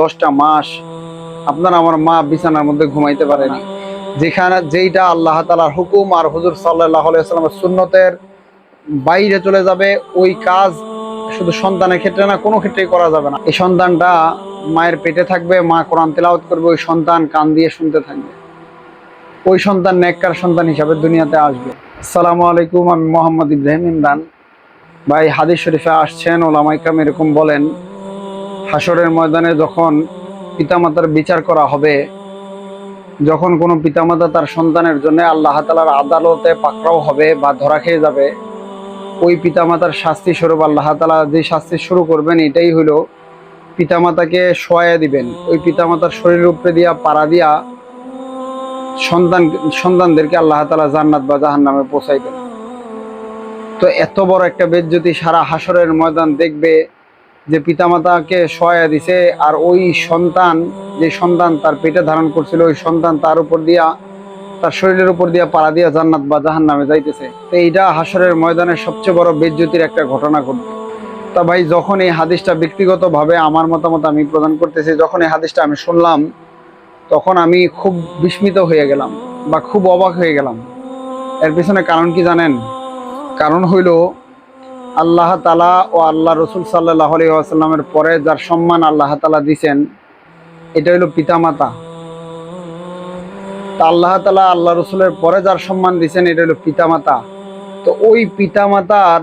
দশটা মাস আপনার আমার মা বিছানার মধ্যে ঘুমাইতে পারেনি। যেখানে যেইটা আল্লাহ তালার হুকুম আর হুজুর সাল্লাহ সাল্লামের সুন্নতের বাইরে চলে যাবে, ওই কাজ শুধু সন্তানের ক্ষেত্রে না, কোনো ক্ষেত্রেই করা যাবে না। এই সন্তানটা মায়ের পেটে থাকবে, মা কোরআন তেলাওয়াত করবে, ওই সন্তান কান দিয়ে শুনতে থাকবে। ওই সন্তান নেককার সন্তান হিসাবে দুনিয়াতে আসবে। আসসালামু আলাইকুম, আমি মোহাম্মদ ইব্রাহিম ইমরান। ভাই, হাদিস শরীফে আসছেন ওলামাইকাম এরকম বলেন হাসরের ময়দানে যখন পিতামাতার বিচার করা হবে, যখন কোনো পিতামাতা তার সন্তানের জন্য আল্লাহ তালার আদালতে পাকড়াও হবে বা ধরা খেয়ে যাবে, ওই পিতামাতার শাস্তি স্বরূপ আল্লাহ তালা যে শাস্তি শুরু করবেন, এটাই হলো পিতামাতাকে শোয়া দিবেন। ওই পিতামাতার শরীর উপরে দিয়া, পাড়া দিয়া সন্তান, সন্তানদেরকে আল্লাহ তালা জান্নাত বা জাহান নামে পৌঁছাইবেন। তো এত বড় একটা বেদ যদি সারা হাসরের ময়দান দেখবে যে পিতামাতাকে সহায় দিছে আর ওই সন্তান, যে সন্তান তার পেটে ধারণ করছিল, ওই সন্তান তার উপর দিয়া, তার শরীরের উপর দিয়া পাড়া দিয়া জান্নাত বা জাহান নামে যাইতেছে। তো এইটা হাসরের ময়দানের সবচেয়ে বড় বেজ্জতির একটা ঘটনা ঘটবে। তা ভাই, যখন এই হাদিসটা ব্যক্তিগতভাবে আমার মতামত আমি প্রদান করতেছি, যখন এই হাদিসটা আমি শুনলাম, তখন আমি খুব বিস্মিত হয়ে গেলাম বা খুব অবাক হয়ে গেলাম। এর পিছনে কারণ কি জানেন? কারণ হইল আল্লাহ তালা ও আল্লাহ রসুল সাল্লাহ আসাল্লামের পরে যার সম্মান আল্লাহ তালা দিছেন, এটা হইল পিতামাতা। তা আল্লাহ তালা আল্লাহ রসুলের পরে যার সম্মান দিছেন, এটা হইল পিতামাতা। তো ওই পিতামাতার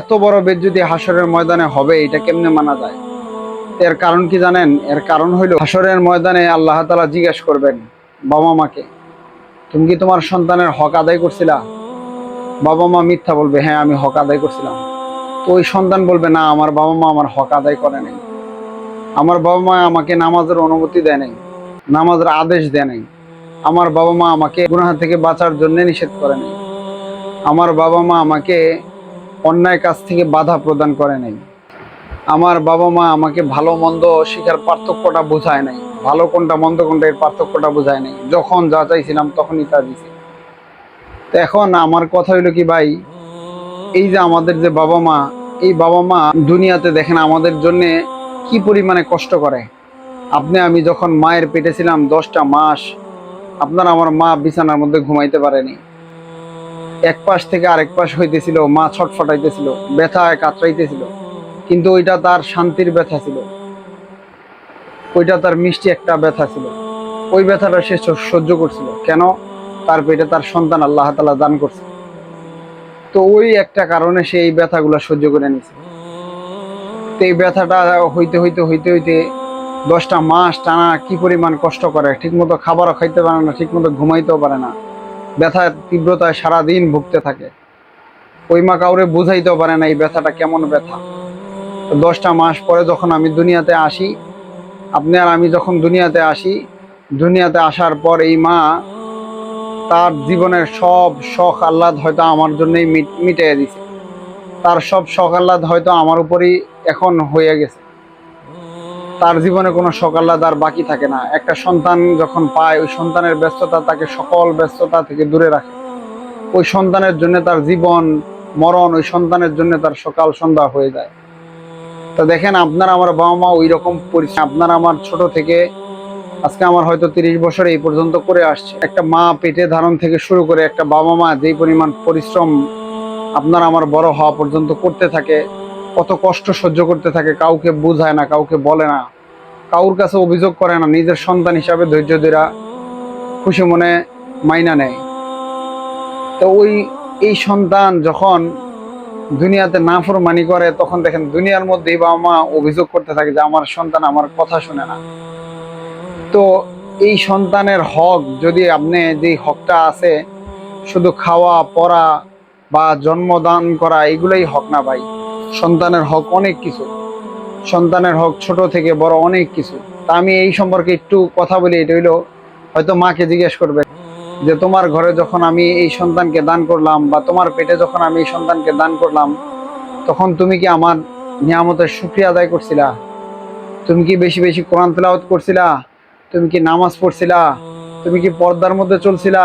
এত বড় বেদ যদি হাসরের ময়দানে হবে, এটা কেমনে মানা যায়? এর কারণ কি জানেন? এর কারণ হইল হাসরের ময়দানে আল্লাহ তালা জিজ্ঞেস করবেন বাবা মাকে তুমি কি তোমার সন্তানের হক আদায় করছিলা? বাবা মা মিথ্যা বলবে হ্যাঁ আমি হক আদায় করছিলাম। তো ওই সন্তান বলবে, না, আমার বাবা মা আমার হক আদায় করে নাই। আমার বাবা মা আমাকে নামাজের অনুমতি দেয় নাই, নামাজের আদেশ দেয় নাই। আমার বাবা মা আমাকে গুনাহ থেকে বাঁচার জন্য নিষেধ করে নাই। আমার বাবা মা আমাকে অন্যায় কাজ থেকে বাধা প্রদান করে নাই। আমার বাবা মা আমাকে ভালো, মন্দ শিখার পার্থক্যটা বোঝায় নাই। ভালো কোনটা, মন্দ কোনটা, এর পার্থক্যটা বোঝায় নাই। যখন যা চাইছিলাম তখনই তা দিছি। এখন আমার কথা হইল কি ভাই, এই যে আমাদের যে বাবা মা, এই বাবা মা দুনিয়াতে দেখেন আমাদের জন্য কি পরিমাণে কষ্ট করে। আপনি, আমি যখন মায়ের পেটে ছিলাম দশটা মাস, আপনার আমার মা বিছানার মধ্যে ঘুমাইতে পারেনি। এক পাশ থেকে আরেক পাশ হইতেছিল, মা ছটফটাইতেছিল ব্যথায় কাতরাইতেছিল কিন্তু ওইটা তার শান্তির ব্যথা ছিল। ওইটা তার মিষ্টি একটা ব্যথা ছিল। ওই ব্যথাটা সে, সহ্য করছিল। কেন? তার পেটে তার সন্তান আল্লাহ তালা দান করছে। তো ওই একটা কারণে সে এই ব্যথাগুলো সহ্য করে নিছে। তো এই ব্যথাটা হইতে হইতে হইতে হইতে দশটা মাস টানা কি পরিমাণ কষ্ট করে, ঠিকমতো খাবারও খাইতে পারে না, ঠিকমতো ঘুমাইতেও পারে না। ব্যথার তীব্রতায় সারাদিন ভুগতে থাকে। ওই মা কাউরে বুঝাইতেও পারে না এই ব্যথাটা কেমন ব্যথা। দশটা মাস পরে যখন আমি দুনিয়াতে আসি, আপনি আর আমি যখন দুনিয়াতে আসি, দুনিয়াতে আসার পর এই মা তার জীবনের সব শখ আহ্লাদ হয়তো আমার জন্যই মিট- মিটিয়ে দিছে। তার সব শখ আহ্লাদ হয়তো আমার উপরই এখন হয়ে গেছে। তার জীবনে কোনো শখ আহ্লাদ আর বাকি থাকে না। একটা সন্তান যখন পায়, ওই সন্তানের ব্যস্ততা তাকে সকল ব্যস্ততা থেকে দূরে রাখে। ওই সন্তানের জন্য তার জীবন, মরণ, ওই সন্তানের জন্য তার সকাল সন্ধ্যা হয়ে যায়। তো দেখেন, আপনার আমার বাবা মা ওই রকম পরিচয় আপনার আমার ছোট থেকে আজকে আমার হয়তো তিরিশ বছর এই পর্যন্ত করে আসছে। একটা মা পেটে ধারণ থেকে শুরু করে একটা বাবা মা যেই পরিমাণ পরিশ্রম আপনার আমার বড় হওয়া পর্যন্ত করতে থাকে, কত কষ্ট সহ্য করতে থাকে, কাউকে বুঝায় না, কাউকে বলে না কাউর কাছে অভিযোগ করে না, নিজের সন্তান হিসাবে ধৈর্য ধরা খুশি মনে মাইনা নেয়। তো ওই, এই সন্তান যখন দুনিয়াতে নাফরমানি করে, তখন দেখেন দুনিয়ার মধ্যেই বাবা মা অভিযোগ করতে থাকে যে আমার সন্তান আমার কথা শুনে না। তো এই সন্তানের হক যদি আপনি যেই হকটা আছে, শুধু খাওয়া, পড়া বা জন্মদান করা, এগুলোই হক না ভাই। সন্তানের হক অনেক কিছু। সন্তানের হক ছোট থেকে বড় অনেক কিছু। তা আমি এই সম্পর্কে একটু কথা বলি, এটা হইল, হয়তো মাকে জিজ্ঞেস করবে যে, তোমার ঘরে যখন আমি এই সন্তানকে দান করলাম বা তোমার পেটে যখন আমি এই সন্তানকে দান করলাম, তখন তুমি কি আমার নিয়ামতের সুক্রিয়া আদায় করছিলা? তুমি কি বেশি বেশি কোরআন তেলাওয়াত করছিলা? তুমি কি নামাজ পড়ছিলা? তুমি কি পর্দার মধ্যে চলছিলা?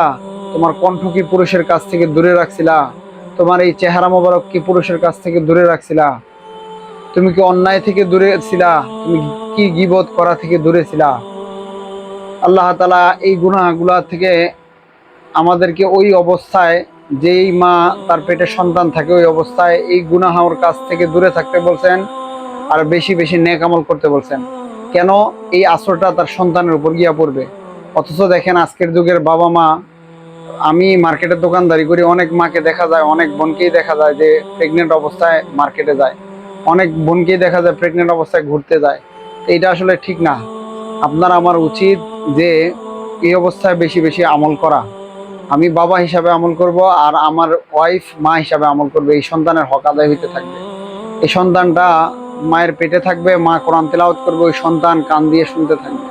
তোমার কণ্ঠ কি পুরুষের কাছ থেকে দূরে রাখছিলা? তোমার এই চেহারা মোবারক কি পুরুষের কাছ থেকে দূরে রাখছিলা? তুমি কি অন্যায় থেকে দূরে ছিলা? তুমি কি গিবত করা থেকে দূরে ছিলা? আল্লাহ তালা এই গুনাহগুলা থেকে আমাদেরকে ওই অবস্থায় যেই মা তার পেটে সন্তান থাকে, ওই অবস্থায় এই গুনাহর কাছ থেকে দূরে থাকতে বলছেন আর বেশি বেশি নেক আমল করতে বলছেন। কেন এই আসরটা তার সন্তানের উপর গিয়া পড়বে? অথচ দেখেন আজকের যুগের বাবা মা, আমি মার্কেটের দোকানদারি করি, অনেক মাকে দেখা যায়, অনেক বোনকেই দেখা যায় যে প্রেগনেন্ট অবস্থায় মার্কেটে যায়। অনেক বোনকেই দেখা যায় প্রেগনেন্ট অবস্থায় ঘুরতে যায়। এটা আসলে ঠিক না। আপনার আমার উচিত যে এই অবস্থায় বেশি বেশি আমল করা। আমি বাবা হিসাবে আমল করব আর আমার ওয়াইফ মা হিসাবে আমল করবে। এই সন্তানের হক আদায় হইতে থাকবে। এই সন্তানটা মায়ের পেটে থাকবে, মা কোরআন তেলাওয়াত করবে, ওই সন্তান কান দিয়ে শুনতে থাকবে।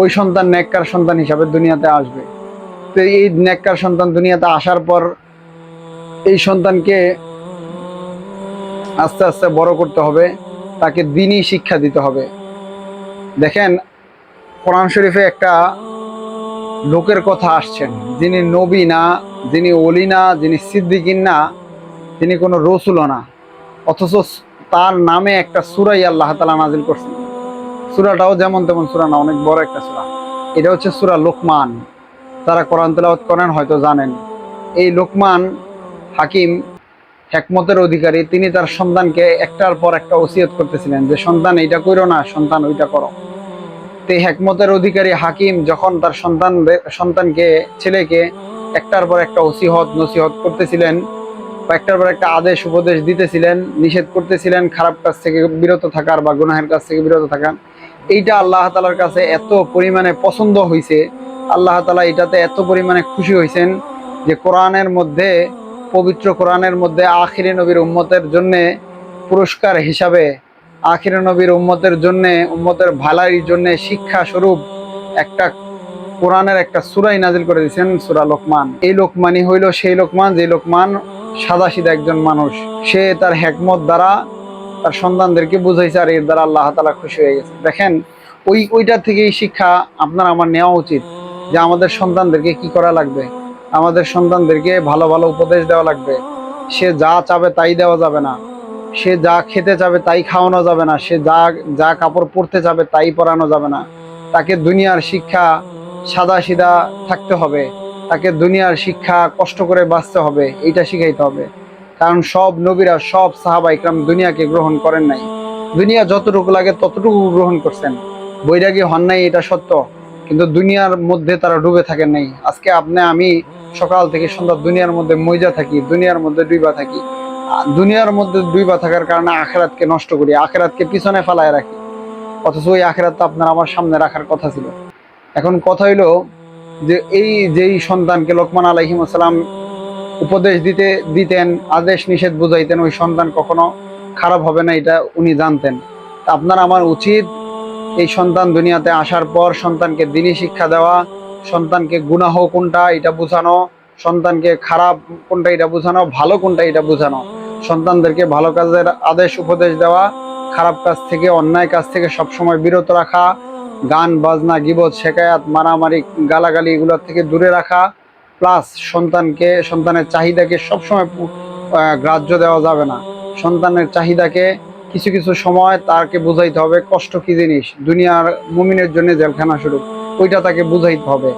ওই সন্তান নেককার সন্তান হিসাবে দুনিয়াতে আসবে। তো এই নেককার সন্তান দুনিয়াতে আসার পর এই সন্তানকে আস্তে আস্তে বড় করতে হবে, তাকে দিনই শিক্ষা দিতে হবে। দেখেন, কোরআন শরীফে একটা লোকের কথা আসছেন যিনি নবী না, যিনি অলি না, যিনি সিদ্দিকিন না, তিনি কোনো রসুলও না। অথচ তার নামে একটা সুরাই আল্লাহ তালা নাজিল করছেন সুরাটাও যেমন তেমন সুরা না, অনেক বড় একটা সুরা। এটা হচ্ছে সুরা লোকমান। তারা কোরআন তেলাওয়াত করেন, হয়তো জানেন। এই লোকমান হাকিম হেকমতের অধিকারী, তিনি তার সন্তানকে একটার পর একটা ওসিয়ত করতেছিলেন যে, সন্তান এইটা করো না, সন্তান ওইটা করো। তো হেকমতের অধিকারী হাকিম যখন তার সন্তান সন্তানকে, ছেলেকে একটার পর একটা ওসিহত নসিহত করতেছিলেন একটার পর একটা আদেশ, উপদেশ দিতেছিলেন, নিষেধ করতেছিলেন খারাপ কাজ থেকে বিরত থাকার বা গুনাহের কাছ থেকে বিরত থাকার। এইটা আল্লাহ তালার কাছে এত পরিমাণে পছন্দ হয়েছে আল্লাহ তালা এটাতে এত পরিমাণে খুশি হয়েছেন যে কোরআনের মধ্যে, পবিত্র কোরআনের মধ্যে আখিরে নবীর উম্মতের জন্য পুরস্কার হিসাবে, আখিরে নবীর উম্মতের জন্য, উম্মতের ভালাইয়ের জন্য শিক্ষা স্বরূপ একটা কোরআনের একটা সুরাই নাজিল করে দিয়েছেন সুরা লোকমান। এই লোকমানই হইল সেই লোকমান, যে লোকমান সাদা সিধা একজন মানুষ। সে তার হেকমত দ্বারা তার সন্তানদেরকে বুঝাইছে আর এর দ্বারা আল্লাহ তালা খুশি হয়ে গেছে। দেখেন, ওই, ওইটা থেকেই শিক্ষা আপনার আমার নেওয়া উচিত যে আমাদের সন্তানদেরকে কি করা লাগবে? আমাদের সন্তানদেরকে ভালো ভালো উপদেশ দেওয়া লাগবে। সে যা চাবে তাই দেওয়া যাবে না। সে যা খেতে চাবে তাই খাওয়ানো যাবে না। সে যা যা কাপড় পরতে চাবে তাই পরানো যাবে না। তাকে দুনিয়ার শিক্ষা সাদা সিধা থাকতে হবে। তাকে দুনিয়ার শিক্ষা কষ্ট করে বাঁচতে হবে, এইটা শিখাইতে হবে। কারণ সব নবীরা, সব সাহাবা ইকরাম দুনিয়াকে গ্রহণ করেন নাই। দুনিয়া যতটুকু লাগে ততটুকু গ্রহণ করছেন। বৈরাগী হন নাই, এটা সত্য। কিন্তু দুনিয়ার মধ্যে তারা ডুবে থাকেন নাই। আজকে আপনি, আমি সকাল থেকে সন্ধ্যা দুনিয়ার মধ্যে মইজা থাকি, দুনিয়ার মধ্যে ডুইবা থাকি। দুনিয়ার মধ্যে ডুইবা থাকার কারণে আখেরাতকে নষ্ট করি, আখেরাতকে পিছনে ফেলায় রাখি। অথচ ওই আখেরাত আপনার আমার সামনে রাখার কথা ছিল। এখন কথা হইল যে এই যেই সন্তানকে লোকমান আলাইহিম আসসালাম উপদেশ দিতে, দিতেন, আদেশ নিষেধ বুঝাইতেন, ওই সন্তান কখনো খারাপ হবে না, এটা উনি জানতেন। আপনার আমার উচিত এই সন্তান দুনিয়াতে আসার পর সন্তানকে দিনী শিক্ষা দেওয়া, সন্তানকে গুনাহ কোনটা এটা বোঝানো, সন্তানকে খারাপ কোনটা এটা বোঝানো, ভালো কোনটা এটা বোঝানো। সন্তানদেরকে ভালো কাজের আদেশ, উপদেশ দেওয়া, খারাপ কাজ থেকে, অন্যায় কাজ থেকে সবসময় বিরত রাখা গান, বাজনা, গিবত, শেখায়াত, মারামারি, গালাগালি এগুলোর থেকে দূরে রাখা। প্লাস সন্তানকে, সন্তানের চাহিদাকে সবসময় গ্রাহ্য দেওয়া যাবে না। সন্তানের চাহিদাকে কিছু কিছু সময় তাকে বুঝাইতে হবে, কষ্ট কি জিনিস? দুনিয়ার মুমিনের জন্য জেলখানা শুরু। ওইটা তাকে বুঝাইতে হবে।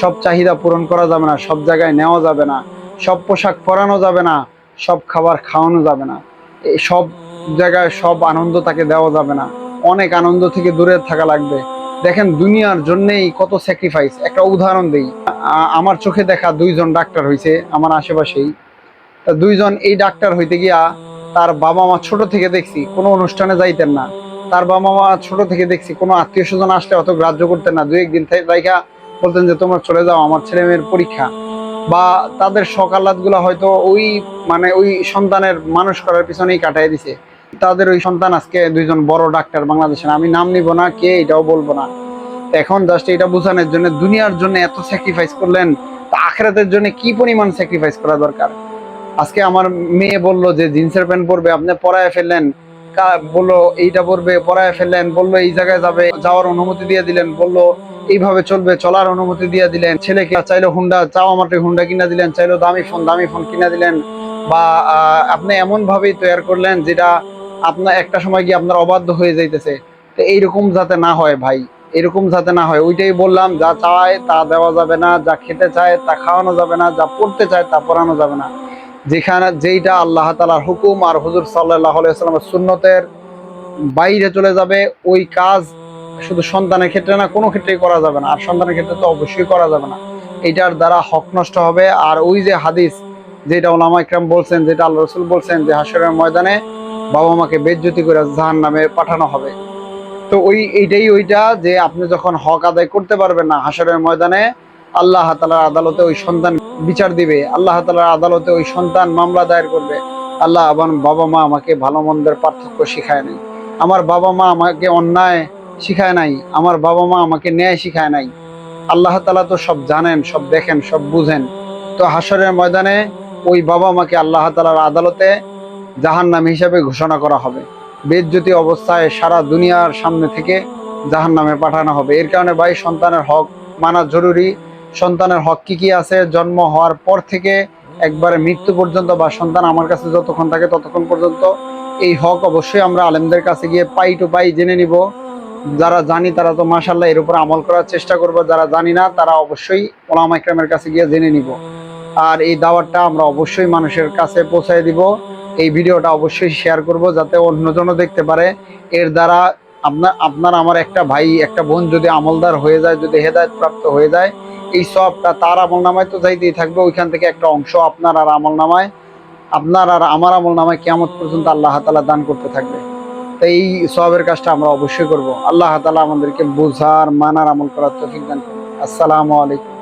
সব চাহিদা পূরণ করা যাবে না, সব জায়গায় নেওয়া যাবে না, সব পোশাক পরানো যাবে না, সব খাবার খাওয়ানো যাবে না। সব জায়গায় সব আনন্দ তাকে দেওয়া যাবে না। অনেক আনন্দ থেকে দূরে থাকা লাগবে। দেখেন, দুনিয়ার জন্যেই কত স্যাক্রিফাইস একটা উদাহরণ দেই। আমার চোখে দেখা দুইজন ডাক্তার হয়েছে আমার আশেপাশেই। তা দুইজন এই ডাক্তার হইতে গিয়া তার বাবা মা ছোট থেকে দেখছি, কোনো অনুষ্ঠানে যাইতেন না। তার বাবা মা ছোট থেকে দেখছি, কোনো আত্মীয় স্বজন আসলে অত গ্রাহ্য করতেন না। দুই একদিন রাইখা বলতেন যে, তোমরা চলে যাও, আমার ছেলে মেয়ের পরীক্ষা। বা তাদের সকালাতগুলা হয়তো ওই মানে ওই সন্তানের মানুষ করার পিছনেই কাটাই দিছে। তাদের ওই সন্তান আজকে দুইজন বড় ডাক্তার বাংলাদেশের। আমি নাম নিব না, কে এটাও বলব না। এখন জাস্ট এটা বোঝানোর জন্য, দুনিয়ার জন্য এত স্যাক্রিফাইস করলেন, তা আখেরাতের জন্য কি পরিমাণ স্যাক্রিফাইস করা দরকার? আজকে আমার মেয়ে বলল যে, জিন্সের প্যান্ট পরবে, আপনি পরায় ফেললেন। বলল, এইটা পরবে, পরায় ফেললেন। বলল, এই জায়গায় যাবে, যাওয়ার অনুমতি দিয়ে দিলেন। বলল, এইভাবে চলবে, চলার অনুমতি দিয়ে দিলেন। ছেলেকে চাইলো হুন্ডা চাওয়া মাত্র হুন্ডা কিনা দিলেন। চাইলো দামি ফোন দামি ফোন কিনা দিলেন। বা আপনি এমন ভাবেই তৈরি করলেন যেটা আপনার একটা সময় গিয়ে আপনার অবাধ্য হয়ে যাইতেছে। তো এইরকম যাতে না হয় ভাই এরকম যাতে না হয়, ওইটাই বললাম, যা চায় তা দেওয়া যাবে না, যা খেতে চায় তা খাওয়ানো যাবে না, যা পড়তে চায় তা পড়ানো যাবে না। যেখানে যেইটা আল্লাহ তালার হুকুম আর হুজুর সাল্লাহ সাল্লামের সুন্নতের বাইরে চলে যাবে, ওই কাজ শুধু সন্তানের ক্ষেত্রে না, কোনো ক্ষেত্রেই করা যাবে না। আর সন্তানের ক্ষেত্রে তো অবশ্যই করা যাবে না। এটার দ্বারা হক নষ্ট হবে। আর ওই যে হাদিস, যেটা ওলামা ইকরাম বলছেন, যেটা আল্লাহ রসুল বলছেন যে হাসরের ময়দানে বাবা মাকে বেজ্জতি করে জাহান নামে পাঠানো হবে। তো ওই এইটাই ওইটা যে আপনি যখন হক আদায় করতে পারবেন না হাসরের ময়দানে, আল্লাহ তালার আদালতে ওই সন্তান বিচার দিবে, আল্লাহ তালার আদালতে ওই সন্তান মামলা দায়ের করবে। আল্লাহ আমার বাবা মা আমাকে ভালো মন্দের পার্থক্য শিখায় নাই। আমার বাবা মা আমাকে অন্যায় শিখায় নাই, আমার বাবা মা আমাকে ন্যায় শিখায় নাই। আল্লাহ তালা তো সব জানেন, সব দেখেন, সব বুঝেন। তো হাসরের ময়দানে ওই বাবা মাকে আল্লাহ তালার আদালতে জাহান নাম হিসাবে ঘোষণা করা হবে। বেজ্জতি অবস্থায় সারা দুনিয়ার সামনে থেকে জাহান নামে পাঠানো হবে। এর কারণে ভাই, সন্তানের হক মানা জরুরি। সন্তানের হক কি কি আছে? জন্ম হওয়ার পর থেকে একবারে মৃত্যু পর্যন্ত বা সন্তান আমার কাছে যতক্ষণ থাকে ততক্ষণ পর্যন্ত এই হক অবশ্যই আমরা আলেমদের কাছে গিয়ে পাই টু পাই জেনে নিব। যারা জানি তারা তো মাসাল্লাহ এর উপর আমল করার চেষ্টা করব। যারা জানি না তারা অবশ্যই ওলামা ইকরামের কাছে গিয়ে জেনে নিব। আর এই দাওয়াতটা আমরা অবশ্যই মানুষের কাছে পৌঁছায় দিব। এই ভিডিওটা অবশ্যই শেয়ার করব যাতে অন্যজনও দেখতে পারে। এর দ্বারা আপনার আপনার আমার একটা ভাই, একটা বোন যদি আমলদার হয়ে যায়, যদি হেদায়ত প্রাপ্ত হয়ে যায়, এই সবটা তার আমল নামায় তো যাইতেই থাকবে। ওইখান থেকে একটা অংশ আপনার আর আমল নামায় আপনার আর আমার আমল নামায় কেমন পর্যন্ত আল্লাহ তালা দান করতে থাকবে। তো এই সবের কাজটা আমরা অবশ্যই করব। আল্লাহ তালা আমাদেরকে বোঝার, মানার আমল করার তফিক দান করুন। আসসালামু আলাইকুম।